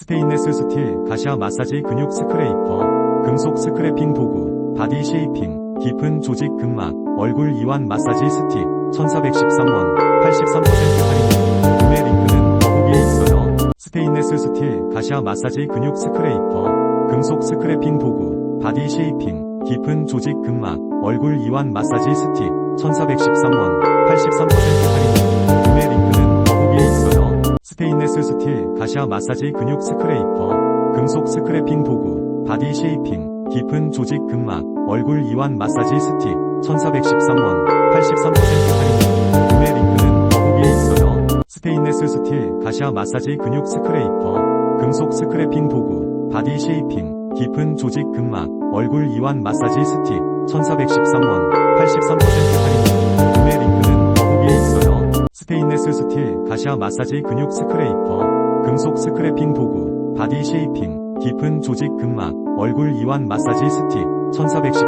스테인레스 스틸, 가시아 마사지 근육 스크레이퍼, 금속 스크래핑 도구, 바디 쉐이핑, 깊은 조직 근막, 얼굴 이완 마사지 스틱, 1413원, 83% 할인. 구매 링크는 더보기에 있어요. 스테인레스 스틸, 가시아 마사지 근육 스크레이퍼, 금속 스크래핑 도구, 바디 쉐이핑, 깊은 조직 근막, 얼굴 이완 마사지 스틱, 1413원, 83% 스틸, 가시아 마사지 근육 스크레이퍼, 금속 스크래핑 도구, 바디 쉐이핑, 깊은 조직 근막, 얼굴 이완 마사지 스틱, 1413원, 83% 할인. 구매 링크는 더보기에 있어요. 스테인레스 스틸, 가시아 마사지 근육 스크레이퍼, 금속 스크래핑 도구, 바디 쉐이핑, 깊은 조직 근막, 얼굴 이완 마사지 스틱, 1413원, 83% 할인. 구매 링크는 더보기에 있어요. 스테인레스 스틸, 가시아 마사지 근육 스크레이퍼, 금속 스크래핑 도구, 바디 쉐이핑, 깊은 조직 근막, 얼굴 이완 마사지 스틱, 1410